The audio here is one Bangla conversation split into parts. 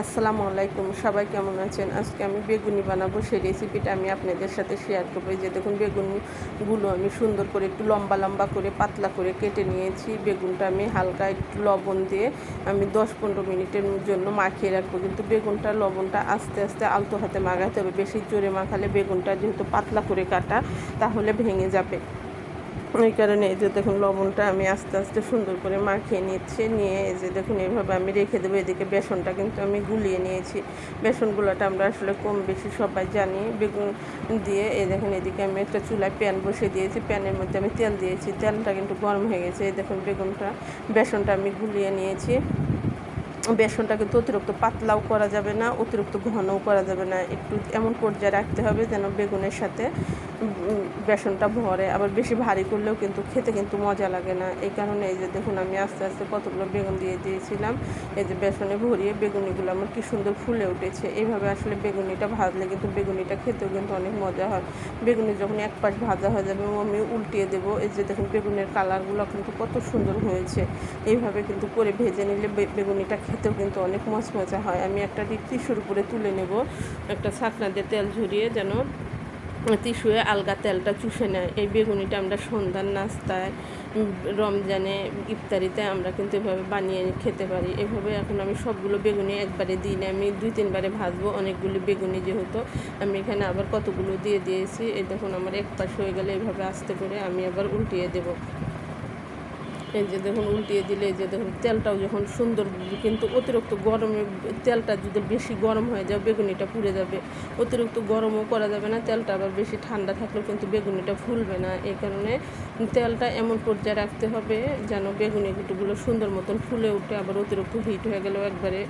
আসসালামু আলাইকুম, সবাই কেমন আছেন? আজকে আমি বেগুনি বানাবো, সেই রেসিপিটা আমি আপনাদের সাথে শেয়ার করব। যে দেখুন, বেগুনগুলো আমি সুন্দর করে একটু লম্বা লম্বা করে পাতলা করে কেটে নিয়েছি। বেগুনটা আমি হালকা একটু লবণ দিয়ে আমি দশ পনেরো মিনিটের জন্য মাখিয়ে রাখব। কিন্তু বেগুনটা, লবণটা আস্তে আস্তে আলতো হাতে মাখাতে হবে। বেশি জোরে মাখালে বেগুনটা যেহেতু পাতলা করে কাটা, তাহলে ভেঙে যাবে। ওই কারণে এই যে দেখুন, লবণটা আমি আস্তে আস্তে সুন্দর করে মাখিয়ে নিচ্ছি। নিয়ে এই যে দেখুন, এইভাবে আমি রেখে দেবো। এদিকে বেসনটা কিন্তু আমি গুলিয়ে নিয়েছি। বেসনগুলোটা আমরা আসলে কম বেশি সবাই জানি। বেগুন দিয়ে এই দেখুন, এদিকে আমি একটা চুলায় প্যান বসিয়ে দিয়েছি। প্যানের মধ্যে আমি তেল দিয়েছি। তেলটা কিন্তু গরম হয়ে গেছে। এই দেখুন, বেগুনটা, বেসনটা আমি গুলিয়ে নিয়েছি। বেসনটা কিন্তু অতিরিক্ত পাতলাও করা যাবে না, অতিরিক্ত ঘনও করা যাবে না। একটু এমন পর্যায়ে রাখতে হবে যেন বেগুনের সাথে বেসনটা ভরে, আবার বেশি ভারী করলেও কিন্তু খেতে কিন্তু মজা লাগে না। এই কারণে এই যে দেখুন, আমি আস্তে আস্তে কতগুলো বেগুন দিয়ে দিয়েছিলাম। এই যে বেসনে ভরিয়ে বেগুনিগুলো আমার কি সুন্দর ফুলে উঠেছে। এইভাবে আসলে বেগুনিটা ভাজলে কিন্তু বেগুনিটা খেতেও কিন্তু অনেক মজা হয়। বেগুনি যখন এক পাশ ভাজা হয়ে যাবে আমি উল্টিয়ে দেবো। এই যে দেখুন, বেগুনের কালারগুলো কিন্তু কত সুন্দর হয়েছে। এইভাবে কিন্তু করে ভেজে নিলে বেগুনিটা খেতেও কিন্তু অনেক মচমচা হয়। আমি একটা টিস্যুর উপরে তুলে নেব। একটা ছাকনা দিয়ে তেল ঝরিয়ে যেন টিস্যুয়ে আলগা তেলটা চুষে নেয়। এই বেগুনিটা আমরা সন্ধ্যার নাস্তায় রমজানে, ইফতারিতে আমরা কিন্তু এভাবে বানিয়ে খেতে পারি। এভাবে এখন আমি সবগুলো বেগুনি একবারে দিই না। আমি দুই তিনবারে ভাজবো, অনেকগুলি বেগুনি যেহেতু। আমি এখানে আবার কতগুলো দিয়ে দিয়েছি। এই দেখুন, আমার এক পাশ হয়ে গেলে এভাবে আসতে করে আমি আবার উল্টিয়ে দেবো। এই যে দেখুন, উল্টিয়ে দিলে যে দেখুন, তেলটাও যখন সুন্দর, কিন্তু অতিরিক্ত গরমে তেলটা যদি বেশি গরম হয়ে যায়, বেগুনিটা পুড়ে যাবে। অতিরিক্ত গরমও করা যাবে না, তেলটা আবার বেশি ঠান্ডা থাকলেও কিন্তু বেগুনিটা ফুলবে না। এই কারণে তেলটা এমন পর্যায়ে রাখতে হবে যেন বেগুনি গুটুগুলো সুন্দর মতন ফুলে উঠে, আবার অতিরিক্ত হিট হয়ে গেলেও একবারে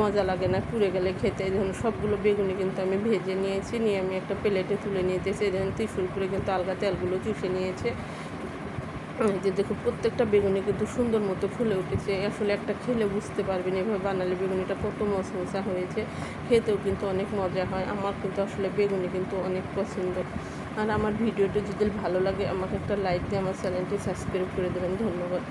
মজা লাগে না, পুড়ে গেলে খেতে। এই ধরুন সবগুলো বেগুনি কিন্তু আমি ভেজে নিয়েছি, নিয়ে আমি একটা প্লেটে তুলে নিয়েছি। এই ধরুন ত্রিশুল করে কিন্তু আলগা তেলগুলো চুষে নিয়েছে। যে দেখো, প্রত্যেকটা বেগুনি কিন্তু সুন্দর মতো ফুলে উঠেছে। আসলে একটা খেলে বুঝতে পারবেন এভাবে বানালে বেগুনিটা কত মশমশা হয়েছে। খেতেও কিন্তু অনেক মজা হয়। আমার কিন্তু আসলে বেগুনি কিন্তু অনেক পছন্দ। আর আমার ভিডিওটি যদি ভালো লাগে, আমাকে একটা লাইক দিয়ে আমার চ্যানেলটি সাবস্ক্রাইব করে দেবেন। ধন্যবাদ।